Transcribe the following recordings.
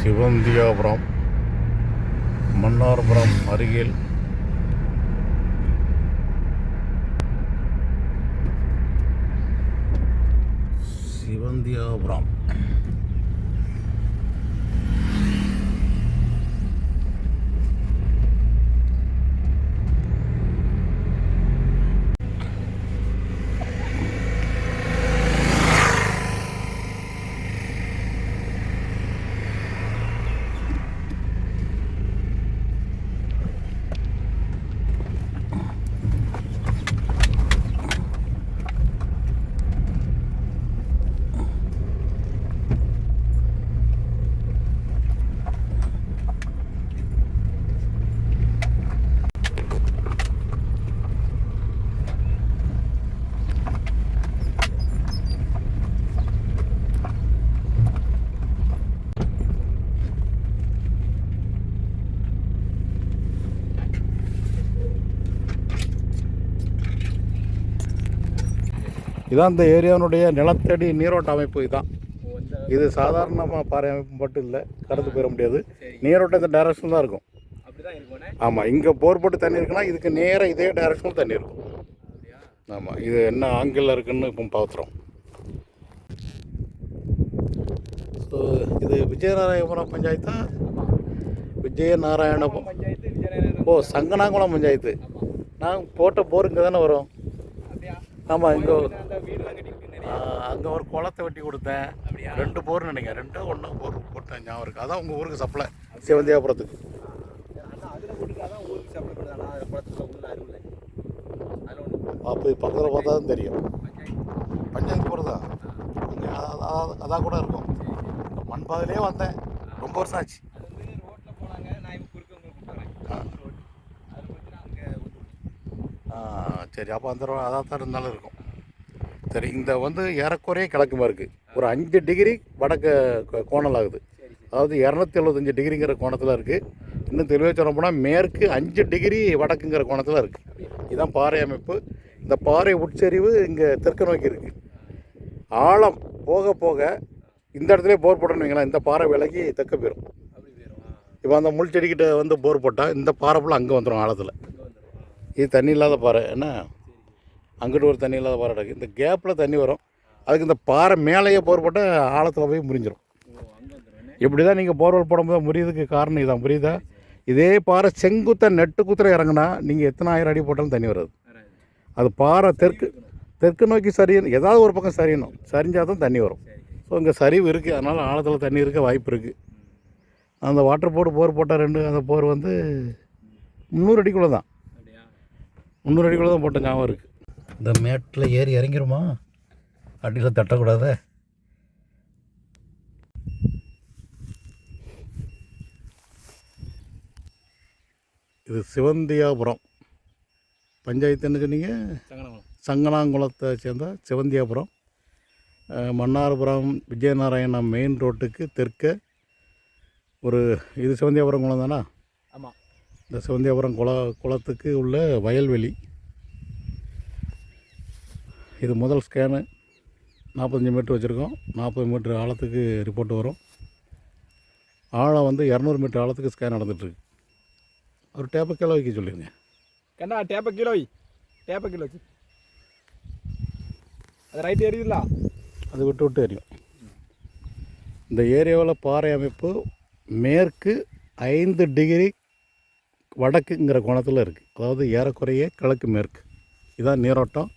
சிவந்தியாபுரம் மன்னார்புரம் அருகில் சிவந்தியாபுரம். இதான் இந்த ஏரியாவுடைய நிலத்தடி நீரோட்ட அமைப்பு இதான். இது சாதாரணமாக பாறை அமைப்பு மட்டும் இல்லை கடந்து போயிட முடியாது. நீரோட்டம் இந்த டைரக்ஷன் தான் இருக்கும். ஆமாம் இங்கே போர் போட்டு தண்ணி இருக்குன்னா இதுக்கு நேராக இதே டைரக்ஷனில் தண்ணி இருக்கும். ஆமாம் இது என்ன ஆங்கிளில் இருக்குன்னு இப்போ பார்த்துறோம் ஸோ இது விஜயநாராயணபுரம் பஞ்சாயத்தா விஜயநாராயணபுரம். ஓ சங்கனாகுளம் பஞ்சாயத்து. நான் போட்ட போர் இங்கே தானே வரும். ஆமாம் இங்கே அங்கே ஒரு குளத்தை வெட்டி கொடுத்தேன். அப்படியா ரெண்டு போர் நினைக்கிறேன். ரெண்டு ஒன்று போர் போட்டேன் ஞாபகம் இருக்குது அதான் உங்கள் ஊருக்கு சப்ளை. சிவந்தியாபுரத்துக்கு. அப்போ பக்கத்தில் பார்த்தா தான் தெரியும். பஞ்சாயத்து போகிறதா அங்கே அதான் கூட இருக்கும். மண் பாதையிலே வந்தேன். ரொம்ப வருஷம் ஆச்சு அது வந்து ரோட்டில் போனாங்க நான் இப்போ குறுக்க உங்களுக்கு கூப்பிட்றேன் ஆ. ரோடு அதில் போச்சுன்னா அங்கே ஆ, சரி அப்போ அந்த ரோ- அதான் தான் இருந்தாலும் இருக்கும். சரி இந்த வந்து ஏறக்குறைய கிழக்குமா இருக்குது ஒரு அஞ்சு டிகிரி வடக்கு கோ- கோணல் ஆகுது. அதாவது இரநூத்தி எழுபத்தஞ்சு டிகிரிங்கிற கோணத்தில் இருக்குது இன்னும் தெளிவாக சொல்ல போனால் மேற்கு அஞ்சு டிகிரி வடக்குங்கிற கோணத்தில் இருக்குது இதுதான் பாறை அமைப்பு. இந்த பாறை உட்சரிவு இங்கே தெற்கு நோக்கி இருக்குது ஆழம் போக போக இந்த இடத்துல போர் போட்டோன்னு இந்த பாறை விலகி தெற்க போயிடும் இப்போ அந்த முள் செடிக்கிட்ட வந்து போர் போட்டால் இந்த பாறை ஃபுல்லாக அங்கே வந்துடும் ஆழத்தில். இது தண்ணி இல்லாத பாறை. என்ன? அங்கிட்டு ஒரு தண்ணி இல்லாத பாறை இருக்குது இந்த கேப்பில் தண்ணி வரும். அதுக்கு இந்த பாறை மேலேயே போர் போட்டால் ஆழத்தில் போய் முறிஞ்சிடும் இப்படி தான் நீங்கள் போர்வெல் போடும்போது முறியதுக்கு காரணம் இதான். புரியுதா? இதே பாறை செங்குத்த நெட்டு குத்துற இறங்குனா நீங்கள் எத்தனை ஆயிரம் அடி போட்டாலும் தண்ணி வராது. அது பாறை தெற்கு தெற்கு நோக்கி சரியணும் ஏதாவது ஒரு பக்கம் சரியணும். சரிஞ்சால் தான் தண்ணி வரும். ஸோ இங்கே சரிவு இருக்குது அதனால் ஆழத்தில் தண்ணி இருக்க வாய்ப்பு இருக்குது அந்த வாட்டர் போர்டு போர் போட்டால் ரெண்டு அந்த போர் வந்து முந்நூறு அடிக்குள்ளே தான் முந்நூறு அடிக்குள்ளே தான் போட்ட ஞாபகம் இருக்குது இந்த மேட்டில் ஏறி இறங்கிருமா? அடியில் தட்டக்கூடாதே? இது சிவந்தியாபுரம். பஞ்சாயத்து என்ன சொன்னீங்க? சங்கனாங்குளத்தை சேர்ந்த சிவந்தியாபுரம். மன்னார்புரம் விஜயநாராயணம் மெயின் ரோட்டுக்கு தெற்க ஒரு இது சிவந்தியாபுரம் குளம் தானா? ஆமாம். இந்த சிவந்தியாபுரம் குள குளத்துக்கு உள்ள வயல்வெளி. இது முதல் ஸ்கேனு நாற்பத்தஞ்சு மீட்ரு வச்சுருக்கோம். நாற்பது மீட்ரு ஆழத்துக்கு ரிப்போர்ட் வரும். ஆழம் வந்து இரநூறு மீட்டர் ஆழத்துக்கு ஸ்கேன் நடந்துகிட்ருக்கு ஒரு டேப்பை கிலோ வைக்க சொல்லிடுங்க கண்ணா டேப்ப கிலோ டேப்ப கிலோ அது ரைட் ஏறியுதுல அது விட்டு விட்டு எரியும். இந்த ஏரியாவில் பாறை அமைப்பு மேற்கு ஐந்து டிகிரி வடக்குங்கிற கோணத்தில் இருக்குது அதாவது ஏறக்குறைய கிழக்கு மேற்கு. இதான் நீரோட்டம்.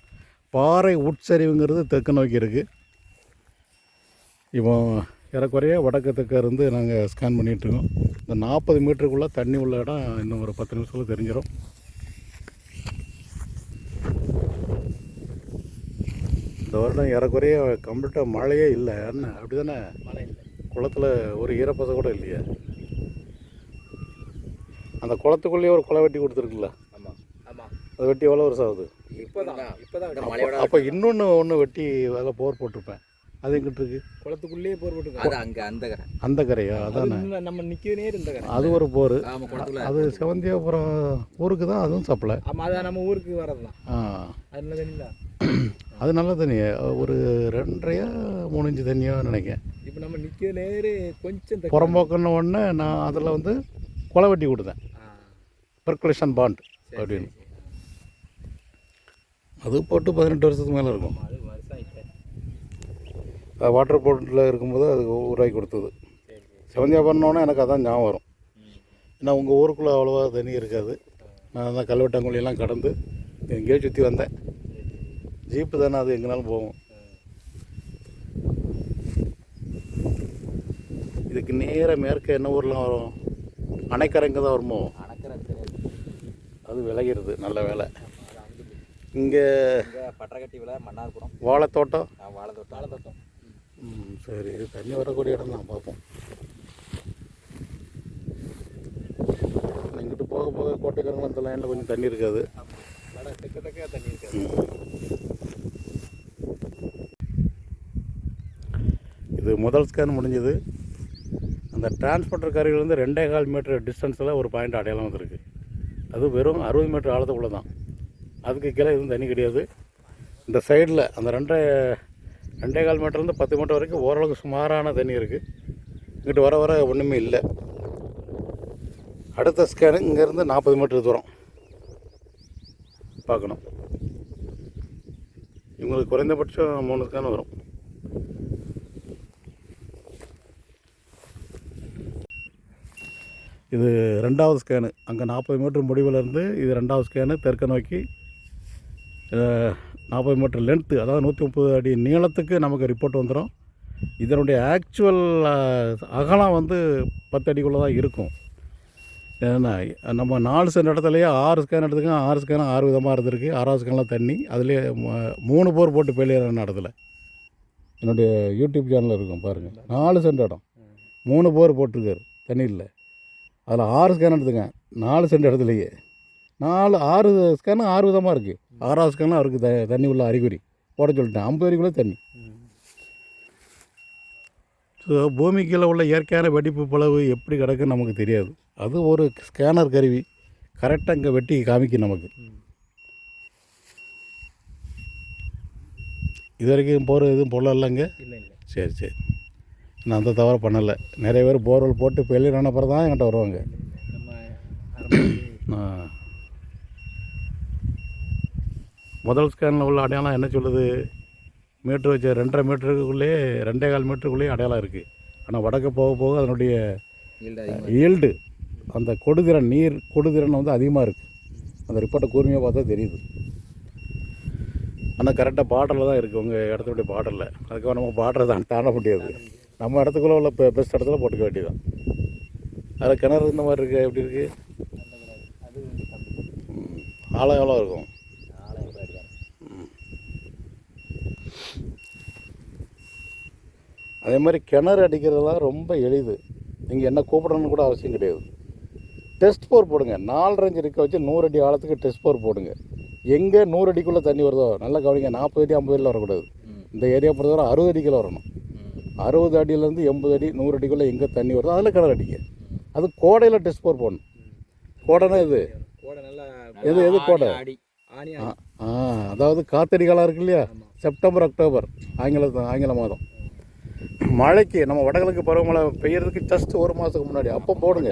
பாறை உட்சரிவுங்கிறது தெற்கு நோக்கி இருக்குது இப்போ ஏறக்குறைய வடக்கு தெற்க இருந்து நாங்கள் ஸ்கேன் பண்ணிகிட்ருக்கோம் இந்த நாற்பது மீட்டருக்குள்ளே தண்ணி உள்ள இடம் இன்னும் ஒரு பத்து நிமிஷத்தில் தெரிஞ்சிடும் இந்த வருடம் ஏறக்குறைய கம்ப்ளீட்டாக மழையே இல்லை. என்ன? அப்படி தானே குளத்தில் ஒரு ஈரப்பசை கூட இல்லையா? அந்த குளத்துக்குள்ளேயே ஒரு குளை வெட்டி கொடுத்துருக்குல்ல? ஆமாம் ஆமாம் அதை வெட்டி எவ்வளோ வருஷம் ஆகுது? இப்போதான். இப்போதான் அப்போ இன்னொன்று ஒன்று வெட்டி அதில் போர் போட்டிருப்பேன். அது எங்கிட்டு இருக்கு? குளத்துக்குள்ளேயே போர் போட்டு அது அங்க அந்த கரை. அந்த கரையா? அதானே. நம்ம நிற்கவே நேர் இந்த கரை. அது ஒரு போர். அது சிவந்தியாபுரம் ஊருக்கு தான் அதுவும் சப்ளை ஆமாம் அதான் நம்ம ஊருக்கு வரதுதான் ஆ. அது என்ன தண்ணில அது நல்ல தண்ணி. ஒரு ரெண்டரையா மூணு இன்ச்சு தண்ணியோ நினைக்கிறேன். இப்போ நம்ம நிற்க நேரு கொஞ்சம் புறம்போக்குன்னு ஒன்று நான் அதில் வந்து குலை வெட்டி கொடுத்தேன். பெர்குலேஷன் பாண்ட் அப்படின்னு. அது போட்டு பதினெட்டு வருஷத்துக்கு மேலே இருக்கும். வாட்டர் போர்ட்டில் இருக்கும்போது அது உருவாக்கி கொடுத்தது. செவந்தியா பண்ணோன்னே எனக்கு அதான் ஞாபகம் வரும். ஏன்னா உங்கள் ஊருக்குள்ளே அவ்வளோவா தண்ணி இருக்காது. நான் தான் கல்வெட்டாங்குழியெல்லாம் கடந்து எங்கேயோ சுற்றி வந்தேன். ஜீப்பு தானே அது எங்கேனாலும் போகும். இதுக்கு நேராக மேற்க என்ன ஊர்லாம் வரும்? அணைக்கரைங்க தான் வருமோ? அது விளைகிறது நல்ல வேலை. இங்கே பட்டரக்கட்டி விலை மன்னார்புரம் வாழைத்தோட்டம் வாழைத்தோட்டம். வாழைத்தோட்டம். ம் சரி. இது தண்ணி வரக்கூடிய இடம் தான் பார்ப்போம். இங்கிட்டு போக போக கோட்டைக்காரங்க அந்த லைனில் கொஞ்சம் தண்ணி இருக்காது. வட தெக்க தெக்க தண்ணி இருக்காது இது முதல் ஸ்கேன் முடிஞ்சது. அந்த டிரான்ஸ்போர்ட்டர் கருவிலேருந்து ரெண்டே கால் மீட்டர் டிஸ்டன்ஸில் ஒரு பாயிண்ட் அடையாளம் வந்திருக்கு. அது வெறும் அறுபது மீட்டர் ஆழத்துக்குள்ளே தான் அதுக்கு கீழே எதுவும் தண்ணி கிடையாது. இந்த சைடில் அந்த ரெண்டே ரெண்டே கால் மீட்டர்லேருந்து பத்து மீட்டர் வரைக்கும் ஓரளவுக்கு சுமாரான தண்ணி இருக்குது இங்கிட்டு வர வர ஒன்றுமே இல்லை. அடுத்த ஸ்கேனு இங்கேருந்து நாற்பது மீட்டர் தூரம். பார்க்கணும். இவங்களுக்கு குறைந்தபட்சம் மூணு ஸ்கேன் வரும். இது ரெண்டாவது ஸ்கேனு அங்கே நாற்பது மீட்டர் முடிவிலேருந்து இது ரெண்டாவது ஸ்கேனு தெற்க நோக்கி நாற்பது மீட்டர் லென்த்து அதாவது நூற்றி முப்பது அடி நீளத்துக்கு நமக்கு ரிப்போர்ட் வந்துடும் இதனுடைய ஆக்சுவல் அகலம் வந்து பத்து அடிக்குள்ளே தான் இருக்கும். ஏன்னா நம்ம நாலு சென்ட் இடத்துலையே ஆறு ஸ்கேன் எடுத்துக்கோங்க. ஆறு ஸ்கேனும் ஆறு விதமாக இருந்திருக்கு. ஆறாவது ஸ்கேனில் தண்ணி அதுலேயே மூணு போர் போட்டு பெயிலியர் இடத்துல என்னுடைய யூடியூப் சேனலில் இருக்கும் பாருங்கள் நாலு சென்ட் இடம். மூணு போர் போட்டிருக்காரு. தண்ணி இல்லை. அதில் ஆறு ஸ்கேன் எடுத்துங்க நாலு சென்ட் இடத்துலையே நாலு ஆறு ஸ்கேனும் ஆறு விதமாக இருக்குது ஆறாவது ஸ்கேனும் அவருக்கு த தண்ணி உள்ள அறிகுறி. போட சொல்லிட்டேன். ஐம்பது வரைக்குள்ளே தண்ணி. ஸோ பூமி கீழே உள்ள இயற்கையான வெடிப்பு பிளவு எப்படி கிடக்குன்னு நமக்கு தெரியாது. அது ஒரு ஸ்கேனர் கருவி. கரெக்டாக இங்கே வெட்டி காமிக்கும் நமக்கு. இது வரைக்கும் போகிற எதுவும் பொருள் இல்லைங்க? இல்லை இல்லை. சரி சரி. நான் அந்த தவறு பண்ணலை. நிறைய பேர் போர்வெல் போட்டு பெயிலியர் ஆன பிறகு தான் என்கிட்ட வருவாங்க. முதல் ஸ்கேனில் உள்ள அடையாளம் என்ன சொல்லுது? மீட்ரு வச்ச ரெண்டரை மீட்டருக்குள்ளேயே ரெண்டே கால் மீட்டருக்குள்ளேயே அடையாளம் இருக்குது ஆனால் வடக்க போக போக அதனுடைய ஈல்டு அந்த கொடுதிறன் நீர் கொடுதிறன் வந்து அதிகமாக இருக்குது அந்த ரிப்போர்ட்டை கூர்மையாக பார்த்தா தெரியுது. ஆனால் கரெக்டாக பார்டரில் தான் இருக்குது உங்கள் இடத்துடைய பார்டரில் அதுக்காக நம்ம பார்டரை தான் தாண்ட முடியாது. நம்ம இடத்துக்குள்ளே உள்ள பெ பெஸ்ட் இடத்துல போட்டுக்க வேண்டியதான் அதில் கிணறு இந்த மாதிரி இருக்குது எப்படி இருக்குது. ஆழம் எவ்வளோ இருக்கும்? அதே மாதிரி கிணறு அடிக்கிறதெல்லாம் ரொம்ப எளிது. நீங்கள் என்ன கூப்பிடணும்னு கூட அவசியம் கிடையாது. டெஸ்ட் போர் போடுங்க. நாலரை இருக்க வச்சு நூறு அடி ஆழத்துக்கு டெஸ்ட் போர் போடுங்க. எங்கே நூறு அடிக்குள்ளே தண்ணி வருதோ நல்லா கவனிங்க நாற்பது அடி ஐம்பது அடியில் வரக்கூடாது. இந்த ஏரியா பொறுத்தவரை அறுபது அடிக்குள்ள வரணும். அறுபது அடியிலேருந்து எண்பது அடி நூறு அடிக்குள்ளே எங்கே தண்ணி வருதோ அதில் கிணறு அடிங்க. அது கோடையில் டெஸ்ட் போர் போடணும். கோடைனா இது எது எது கோடை? ஆ அதாவது காத்தடி காலம் இருக்கு இல்லையா? செப்டம்பர் அக்டோபர் ஆங்கில ஆங்கில மாதம். மழைக்கு நம்ம வடகிழக்கு பருவமழை பெய்யறதுக்கு ஜஸ்ட் ஒரு மாதத்துக்கு முன்னாடி. அப்போ போடுங்க.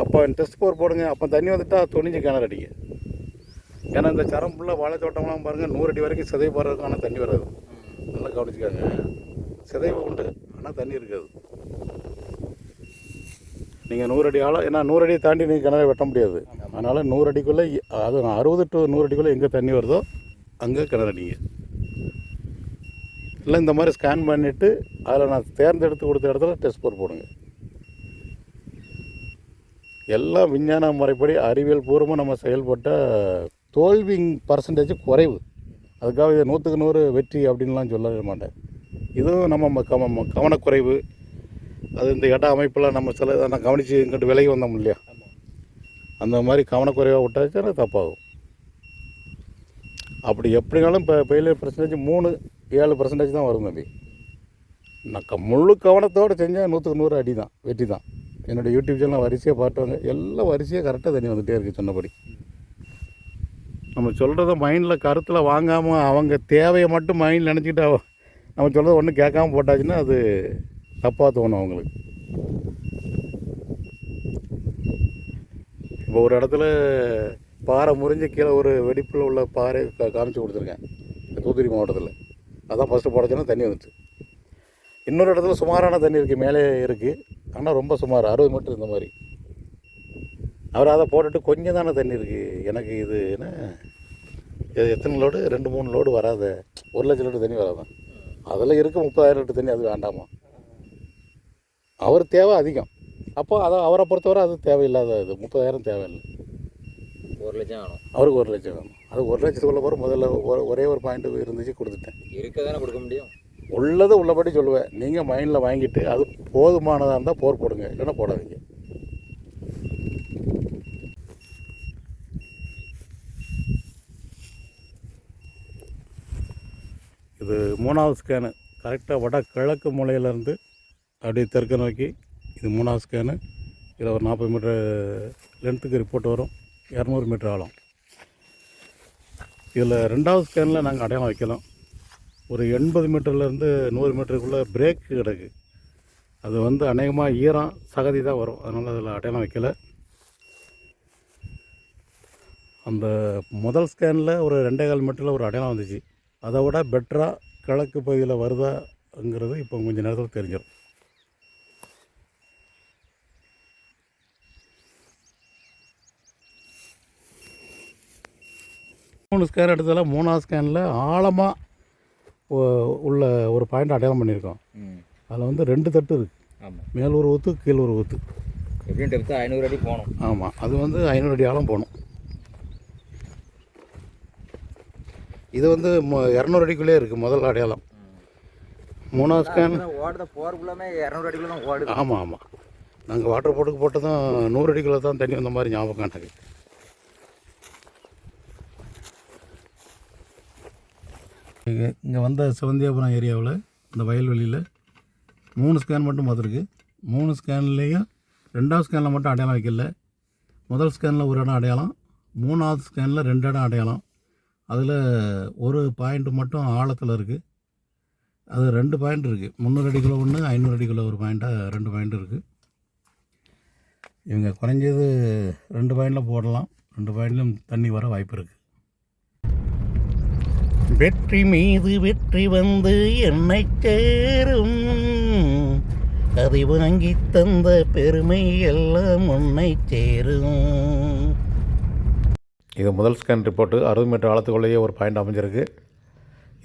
அப்போ டெஸ்ட் போர் போடுங்க. அப்போ தண்ணி வந்துட்டா துணிஞ்சு கிணறு அடிங்க. ஏன்னா இந்த சரம் ஃபுல்லாக வாழைத்தோட்டம்லாம் பாருங்கள் நூறு அடி வரைக்கும் சிதை போடுறதுக்கான தண்ணி வராது நல்லா கவனிச்சுக்காங்க. சிதைவு உண்டு. ஆனால் தண்ணி இருக்காது. நீங்கள் நூறு அடி ஆழம் ஏன்னா நூறு அடியை தாண்டி நீங்கள் கிணறு வெட்ட முடியாது. அதனால் நூறு அடிக்குள்ளே அது அறுபது டு நூறு அடிக்குள்ளே எங்கே தண்ணி வருதோ அங்கே கிணறு நீங்கள் இல்லை இந்த மாதிரி ஸ்கேன் பண்ணிவிட்டு அதில் நான் தேர்ந்தெடுத்து கொடுத்த இடத்துல டெஸ்ட் போர் போடுங்க. எல்லாம் விஞ்ஞான முறைப்படி அறிவியல் பூர்வமாக நம்ம செயல்பட்ட தோல்வி பர்சன்டேஜ் குறைவு. அதுக்காக இதை நூற்றுக்கு நூறு வெற்றி அப்படின்லாம் சொல்ல மாட்டேன். இதுவும் நம்ம ம- கவ ம- கவனக்குறைவு. அது இந்த இட அமைப்பில் நம்ம சில நான் கவனித்து இங்கிட்டு விலகி வந்தோம் இல்லையா? அந்த மாதிரி கவனக்குறைவாக விட்டாச்சுன்னா தப்பாகும். அப்படி எப்படினாலும் இப்போ ஃபெயிலியர் பர்சன்டேஜ் மூணு ஏழு பர்சன்டேஜ் தான் வரும் தம்பி. நான் க- முழு கவனத்தோடு செஞ்சால் நூற்றுக்கு நூறு அடி தான் வெற்றி தான் என்னோடய யூடியூப் சேனல் வரிசையாக பாட்டுவாங்க எல்லாம் வரிசையாக கரெக்டாக தண்ணி வந்துகிட்டே இருக்குது சொன்னபடி. நம்ம சொல்கிறத மைண்டில் கருத்தில் வாங்காமல் அவங்க தேவையை மட்டும் மைண்டில் நினச்சிக்கிட்டு நம்ம சொல்கிறது ஒன்றும் கேட்காம போட்டாச்சுன்னா அது தப்பாக தோணும் அவங்களுக்கு. இப்போ ஒரு இடத்துல பாறை முறிஞ்சு கீழே ஒரு வெடிப்பில் உள்ள பாறை காமிச்சு கொடுத்துருக்கேன். தூத்துக்குடி மாவட்டத்தில். அதான் ஃபஸ்ட்டு போடச்சுன்னா தண்ணி வந்துச்சு இன்னொரு இடத்துல சுமாரான தண்ணி இருக்குது மேலே இருக்குது ஆனால் ரொம்ப சுமார் அறுபது மீட்டர் இந்த மாதிரி. அவர் அதை போட்டுட்டு கொஞ்சம் தானே தண்ணி இருக்குது எனக்கு இது என்ன? இது எத்தனை லோடு? ரெண்டு மூணு லோடு வராத. ஒரு லட்சம் லிட்டர் தண்ணி வராதான் அதில் இருக்க முப்பதாயிரம் லிட்டர் தண்ணி அது வேண்டாமா? அவர் தேவை அதிகம். அப்போ அதை அவரை பொறுத்தவரை அது தேவையில்லாத இது. முப்பதாயிரம் தேவையில்லை. ஒரு லட்சம் வேணும். அவருக்கு ஒரு லட்சம் வேணும். அது ஒரு லட்சத்துக்குள்ள போகிற முதல்ல ஒரு- ஒரே ஒரு பாயிண்ட் இருந்துச்சு கொடுத்துட்டேன். இருக்க தானே கொடுக்க முடியும்? உள்ளதை உள்ளபடி சொல்லுவேன். நீங்கள் மைண்டில் வாங்கிட்டு அது போதுமானதாக இருந்தால் போர் போடுங்க. இல்லைன்னா போடாதீங்க. இது மூணாவது ஸ்கேனு கரெக்டாக வட கிழக்கு மூலையிலேருந்து அப்படியே தெற்கு நோக்கி இது மூணாவது ஸ்கேனு இதில் ஒரு நாற்பது மீட்டர் லென்த்துக்கு ரிப்போர்ட் வரும். இரநூறு மீட்டர் ஆழம். இதில் ரெண்டாவது ஸ்கேனில் நாங்கள் அடையாளம் வைக்கலாம். ஒரு எண்பது மீட்டர்லேருந்து நூறு மீட்டருக்குள்ளே பிரேக் கிடக்கு. அது வந்து அநேகமாக ஈரம் சகதி தான் வரும். அதனால் அதில் அடையாளம் வைக்கலை. அந்த முதல் ஸ்கேனில் ஒரு ரெண்டே கால் மீட்டரில் ஒரு அடையாளம் வந்துச்சு. அதை விட பெட்டராக கிழக்கு பகுதியில் வருதாங்கிறது இப்போ கொஞ்சம் நேரத்தில் தெரிஞ்சிடும் மூணு ஸ்கேன் எடுத்ததில் மூணாவது ஸ்கேனில் ஆழமாக உள்ள ஒரு பாயிண்ட் அடையாளம் பண்ணியிருக்கோம். அதில் வந்து ரெண்டு தட்டு இருக்குது மேல் ஒரு ஊற்று கீழ் ஒரு ஊற்று எப்படியும் டெப்த்து ஐநூறு அடி போகணும். ஆமாம் அது வந்து ஐநூறு அடி ஆழம் போகணும். இது வந்து மொ- இரநூறு அடிக்குள்ளே இருக்குது முதல் அடையாளம். மூணாவது ஸ்கேன் ஓடுத போகிறக்குள்ளாமே இரநூறு அடிக்குள்ள தான் ஓடுது. ஆமாம் ஆமாம் நாங்கள் வாட்டர் போட்டுக்கு போட்டு தான் நூறு அடிக்குள்ளே தான் தண்ணி வந்த மாதிரி ஞாபகம் எனக்கு இங்கே வந்த சிவந்தியாபுரம் ஏரியாவில் இந்த வயல்வெளியில் மூணு ஸ்கேன் மட்டும் பார்த்துருக்கு. மூணு ஸ்கேன்லேயும் ரெண்டாவது ஸ்கேனில் மட்டும் அடையாளம் வைக்கல. முதல் ஸ்கேனில் ஒரு இடம் அடையாளம் மூணாவது ஸ்கேனில் ரெண்டு இடம் அடையாளம். அதில் ஒரு பாயிண்ட் மட்டும் ஆழத்தில் இருக்குது அது ரெண்டு பாயிண்ட் இருக்குது முந்நூறு அடிக்குள்ள ஒன்று ஐநூறு அடிக்குள்ள ஒரு பாயிண்ட்டாக ரெண்டு பாயிண்ட் இருக்குது இவங்க குறைஞ்சது ரெண்டு பாயிண்டில் போடலாம். ரெண்டு பாயிண்ட்லையும் தண்ணி வர வாய்ப்பு இருக்குது வெற்றி மீது வெற்றி வந்து என்னை சேரும். அதை வாங்கி தந்த பெருமை எல்லாம் உன்னை சேரும். இது முதல் ஸ்கேன் ரிப்போர்ட்டு. அறுபது மீட்டர் ஆழத்துக்குள்ளேயே ஒரு பாயிண்ட் அமைஞ்சிருக்கு.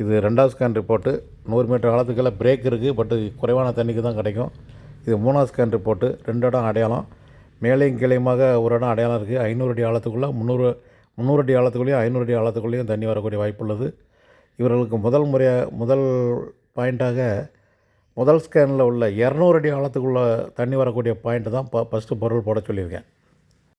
இது ரெண்டாவது ஸ்கேன் ரிப்போர்ட்டு. நூறு மீட்டர் ஆழத்துக்கெல்லாம் பிரேக் இருக்குது பட் குறைவான தண்ணிக்கு தான் கிடைக்கும். இது மூணாவது ஸ்கேன் ரிப்போர்ட்டு. ரெண்டு இடம் அடையாளம். மேலேயும் கீழையுமாக ஒரு இடம் அடையாளம் இருக்குது ஐநூறு அடி ஆழத்துக்குள்ளே முந்நூறு முந்நூறு அடி ஆழத்துக்குள்ளேயும் ஐநூறு அடி ஆழத்துக்குள்ளேயும் தண்ணி வரக்கூடிய வாய்ப்புள்ளது இவர்களுக்கு முதல் முறையாக முதல் பாயிண்ட்டாக முதல் ஸ்கேனில் உள்ள இரநூறு அடி ஆழத்துக்குள்ளே தண்ணி வரக்கூடிய பாயிண்ட்டு தான் ப ஃபஸ்ட்டு பொருள் போட சொல்லியிருக்கேன்.